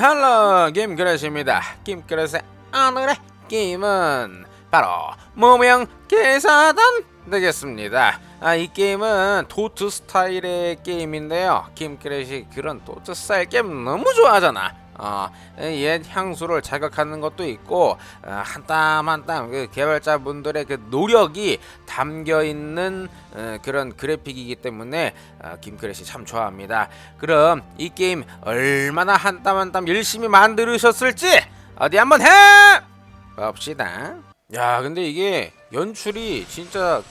헬로 김그릇입니다. 김그릇의 오늘의 게임은 바로 무명 기사단 되겠습니다. 아, 이 게임은 도트 스타일의 게임인데요. 김그릇이 그런 도트 스타일 게임 너무 좋아하잖아 어, 옛 향수를 자극하는 것도 있고 어, 한땀 한땀 그 개발자분들의 그 노력이 담겨 있는 어, 그런 그래픽이기 때문에 어, 김크래시 참 좋아합니다. 그럼 이 게임 얼마나 한땀 한땀 열심히 만들으셨을지 어디 한번 해 봅시다. 야, 근데 이게 연출이 진짜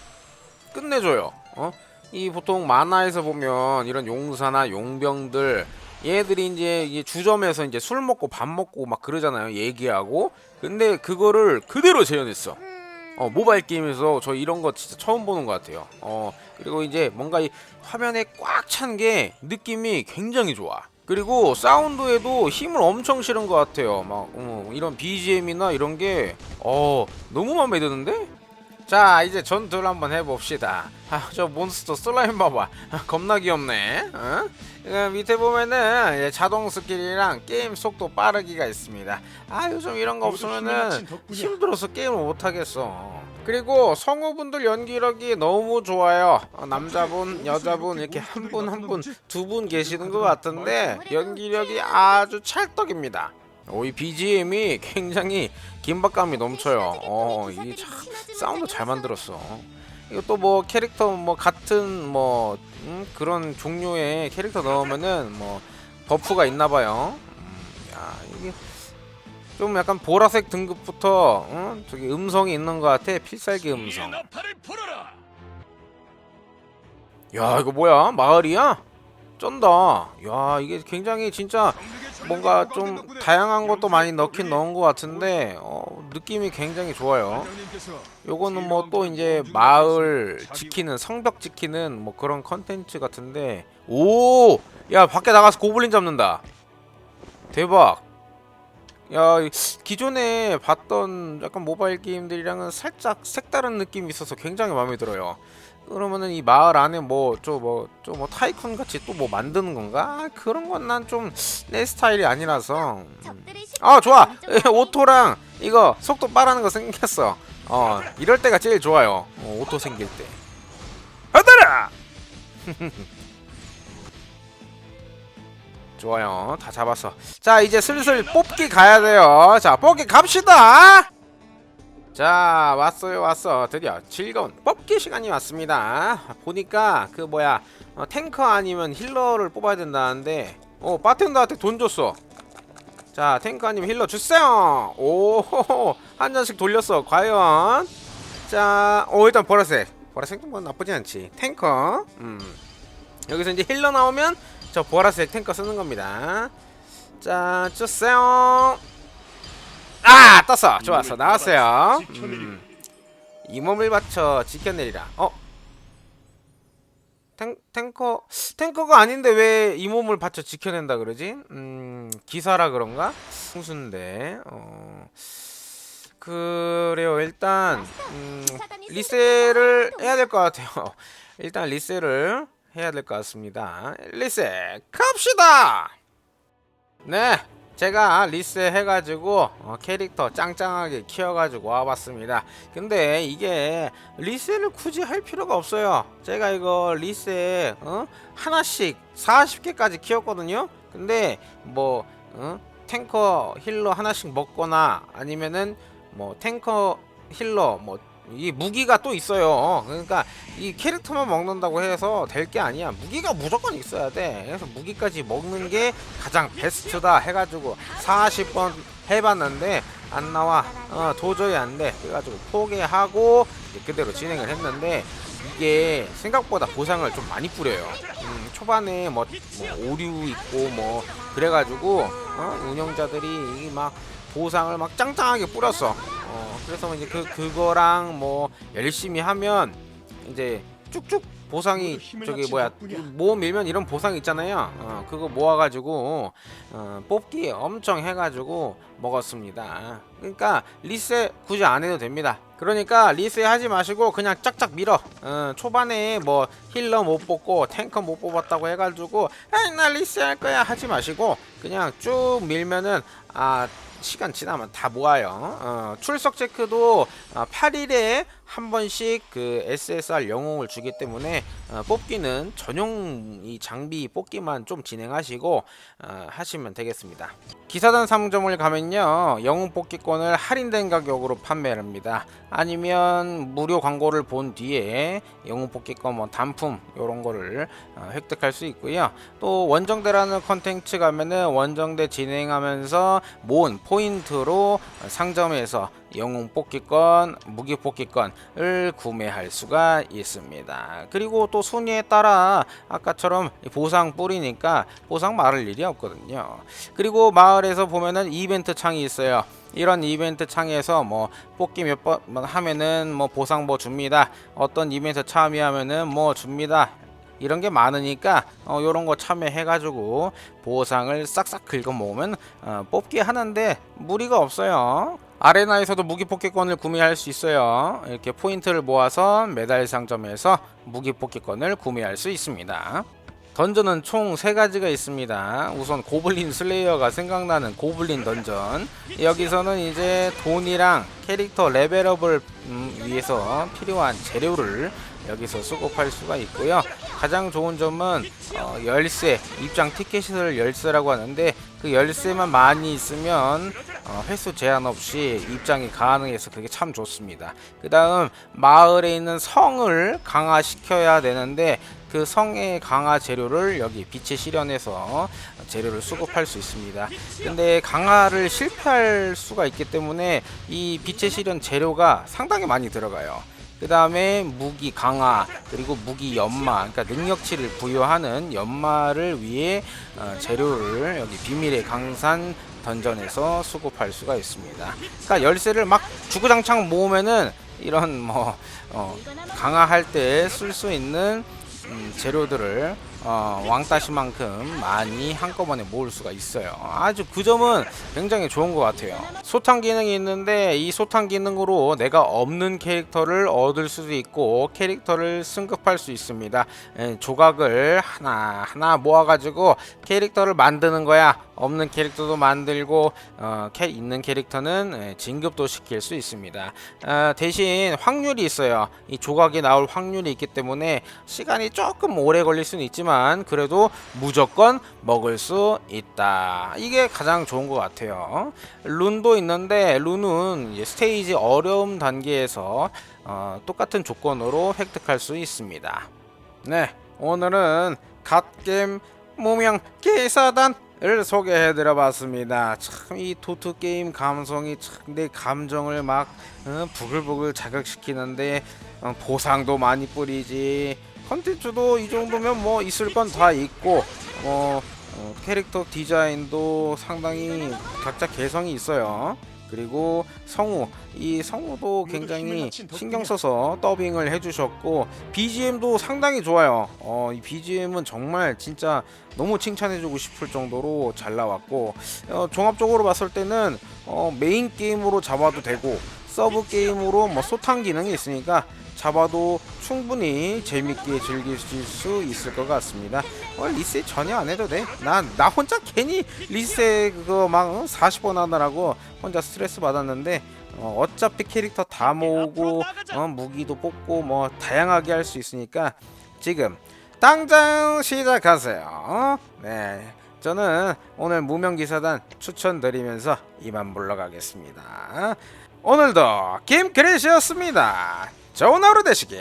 끝내줘요. 어? 이 보통 만화에서 보면 이런 용사나 용병들 얘들이 이제 주점에서 이제 술 먹고 밥 먹고 막 그러잖아요. 얘기하고. 근데 그거를 그대로 재현했어. 어, 모바일 게임에서 저 이런 거 진짜 처음 보는 것 같아요. 어, 그리고 이제 뭔가 이 화면에 꽉 찬 게 느낌이 굉장히 좋아. 그리고 사운드에도 힘을 엄청 실은 것 같아요. 막 어, 이런 BGM이나 이런 게 어, 너무 마음에 드는데? 자 이제 전투를 한번 해봅시다. 아 저 몬스터 슬라임 봐봐. 아, 겁나 귀엽네. 어? 그 밑에 보면은 이제 자동 스킬이랑 게임 속도 빠르기가 있습니다. 아 요즘 이런 거 없으면은 힘들어서 게임을 못하겠어. 그리고 성우분들 연기력이 너무 좋아요. 어, 남자분 여자분 이렇게 한 분 한 분 두 분 계시는 것 같은데 연기력이 아주 찰떡입니다 오, 이 BGM이 굉장히 긴박감이 넘쳐요. 어, 이게 참 사운드 잘 만들었어. 이것도 뭐 캐릭터 뭐 같은 뭐 음, 그런 종류의 캐릭터 넣으면은 뭐 버프가 있나봐요. 음, 야 이게 좀 약간 보라색 등급부터 어? 저기 음성이 있는 것 같아. 필살기 음성. 야 이거 뭐야 마을이야? 쩐다. 야 이게 굉장히 진짜 뭔가 좀 다양한 것도 많이 넣긴 넣은 것 같은데 어, 느낌이 굉장히 좋아요. 요거는 뭐 또 이제 마을 지키는 성벽 지키는 뭐 그런 컨텐츠 같은데 오! 야 밖에 나가서 고블린 잡는다. 대박. 야 이- 기존에 봤던 약간 모바일 게임들이랑은 살짝 색다른 느낌이 있어서 굉장히 마음에 들어요. 그러면은 이 마을 안에 뭐좀뭐좀뭐 타이쿤 같이 또 뭐 만드는 건가? 아, 그런 건 난 좀 내 스타일이 아니라서. 음. 아 좋아 오토랑 이거 속도 빠르는 거 생겼어. 어 이럴 때가 제일 좋아요. 어, 오토 생길 때. 하더라. 좋아요 다 잡았어. 자 이제 슬슬 뽑기 가야 돼요. 자 뽑기 갑시다. 자 왔어요 왔어. 드디어 즐거운 뽑기 시간이 왔습니다. 보니까 그 뭐야 어, 탱커 아니면 힐러를 뽑아야 된다는데 어 바텐더한테 돈 줬어. 자 탱커 아니면 힐러 주세요. 오한 잔씩 돌렸어 과연. 자오 일단 보라색. 보라색 뭐 나쁘지 않지. 탱커. 음. 여기서 이제 힐러 나오면 저 보라색 탱커 쓰는 겁니다. 자 주세요 아 떴어. 좋았어. 나왔어요. 음, 이 몸을 바쳐 지켜내리라. 어? 탱, 탱커 탱커가 아닌데 왜 이 몸을 바쳐 지켜낸다 그러지? 음 기사라 그런가? 무슨데. 어. 그래요. 일단 음, 리셋을 해야 될 것 같아요. 일단 리셋을 해야 될 것 같습니다. 리셋 갑시다! 네 제가 리셋 해가지고 어, 캐릭터 짱짱하게 키워가지고 와봤습니다 근데 이게 리셋을 굳이 할 필요가 없어요 제가 이거 리셋 어? 하나씩 40개까지 키웠거든요 근데 뭐 어? 탱커 힐러 하나씩 먹거나 아니면은 뭐 탱커 힐러 뭐 이 무기가 또 있어요. 그러니까 이 캐릭터만 먹는다고 해서 될 게 아니야. 무기가 무조건 있어야 돼. 그래서 무기까지 먹는 게 가장 베스트다 해가지고 40번 해봤는데 안 나와. 어, 도저히 안 돼. 그래가지고 포기하고 그대로 진행을 했는데 이게 생각보다 보상을 좀 많이 뿌려요. 음, 초반에 뭐, 뭐 오류 있고 뭐 그래가지고 어? 운영자들이 이막 보상을 막 짱짱하게 뿌렸어. 어, 그래서 이제 그 그거랑 뭐 열심히 하면 이제 쭉쭉 보상이 저기 뭐야 모 밀면 이런 보상 있잖아요. 어, 그거 모아가지고 어, 뽑기 엄청 해가지고 먹었습니다. 그러니까 리세 굳이 안 해도 됩니다. 그러니까 리세 하지 마시고 그냥 짝짝 밀어. 어, 초반에 뭐 힐러 못 뽑고 탱커 못 뽑았다고 해가지고 아이 나 리세 할 거야 하지 마시고 그냥 쭉 밀면은 아 시간 지나면 다 모아요. 어, 출석 체크도 아, 8일에 한 번씩 그 SSR 영웅을 주기 때문에 어, 뽑기는 전용 이 장비 뽑기만 좀 진행하시고 어, 하시면 되겠습니다. 기사단 상점을 가면요 영웅 뽑기권을 할인된 가격으로 판매합니다. 아니면 무료 광고를 본 뒤에 영웅 뽑기권 뭐 단품 이런 거를 어, 획득할 수 있고요. 또 원정대라는 컨텐츠 가면은 원정대 진행하면서 모은 포인트로 상점에서 영웅 뽑기권, 무기 뽑기권을 구매할 수가 있습니다. 그리고 또 순위에 따라 아까처럼 보상 뿌리니까 보상 말할 일이 없거든요. 그리고 마을에서 보면은 이벤트 창이 있어요. 이런 이벤트 창에서 뭐 뽑기 몇 번 하면은 뭐 보상 뭐 줍니다. 어떤 이벤트 참여하면은 뭐 줍니다. 이런 게 많으니까 어, 이런 거 참여해가지고 보상을 싹싹 긁어 모으면 어, 뽑기 하는데 무리가 없어요. 아레나에서도 무기 포켓권을 구매할 수 있어요. 이렇게 포인트를 모아서 메달 상점에서 무기 포켓권을 구매할 수 있습니다. 던전은 총세 가지가 있습니다. 우선 고블린 슬레이어가 생각나는 고블린 던전. 여기서는 이제 돈이랑 캐릭터 레벨업을 음, 위해서 필요한 재료를 여기서 수급할 수가 있고요. 가장 좋은 점은 어, 열쇠, 입장 티켓을 열쇠라고 하는데 그 열쇠만 많이 있으면 어, 횟수 제한 없이 입장이 가능해서 그게 참 좋습니다. 그 다음 마을에 있는 성을 강화시켜야 되는데 그 성의 강화 재료를 여기 빛의 시련에서 재료를 수급할 수 있습니다. 근데 강화를 실패할 수가 있기 때문에 이 빛의 시련 재료가 상당히 많이 들어가요. 그 다음에 무기 강화 그리고 무기 연마 그러니까 능력치를 부여하는 연마를 위해 어, 재료를 여기 비밀의 강산 던전에서 수급할 수가 있습니다. 그러니까 열쇠를 막 주구장창 모으면은 이런 뭐 어, 강화할 때 쓸 수 있는 음, 재료들을 어, 왕따시만큼 많이 한꺼번에 모을 수가 있어요. 아주 그 점은 굉장히 좋은 것 같아요. 소탕 기능이 있는데 이 소탕 기능으로 내가 없는 캐릭터를 얻을 수도 있고 캐릭터를 승급할 수 있습니다. 에, 조각을 하나 하나 모아가지고 캐릭터를 만드는 거야. 없는 캐릭터도 만들고 어, 캐, 있는 캐릭터는 에, 진급도 시킬 수 있습니다. 어, 대신 확률이 있어요. 이 조각이 나올 확률이 있기 때문에 시간이 조금 오래 걸릴 수는 있지만 그래도 무조건 먹을 수 있다. 이게 가장 좋은 것 같아요. 룬도 있는데 룬은 스테이지 어려움 단계에서 어, 똑같은 조건으로 획득할 수 있습니다. 네, 오늘은 갓겜 무명 기사단 을 소개해 드려 봤습니다. 참 이 도트 게임 감성이 참 내 감정을 막 어, 부글부글 자극시키는데 어, 보상도 많이 뿌리지. 컨텐츠도 이 정도면 뭐 있을 건 다 있고 어, 어, 캐릭터 디자인도 상당히 각자 개성이 있어요. 그리고 성우 이 성우도 굉장히 신경 써서 더빙을 해주셨고 BGM도 상당히 좋아요. 어, 이 BGM은 정말 진짜 너무 칭찬해주고 싶을 정도로 잘 나왔고 어, 종합적으로 봤을 때는 어, 메인 게임으로 잡아도 되고 서브 게임으로 뭐 소탕 기능이 있으니까 잡아도 충분히 재밌게 즐길 수 있을 것 같습니다. 어, 리셋 전혀 안 해도 돼. 나, 나 혼자 괜히 리셋 그거 막 40번 하느라고 혼자 스트레스 받았는데 어, 어차피 캐릭터 다 모으고 어, 무기도 뽑고 뭐 다양하게 할 수 있으니까 지금 당장 시작하세요. 네. 저는 오늘 무명기사단 추천드리면서 이만 물러가겠습니다. 오늘도 김크래시였습니다. 좋은 하루 되시길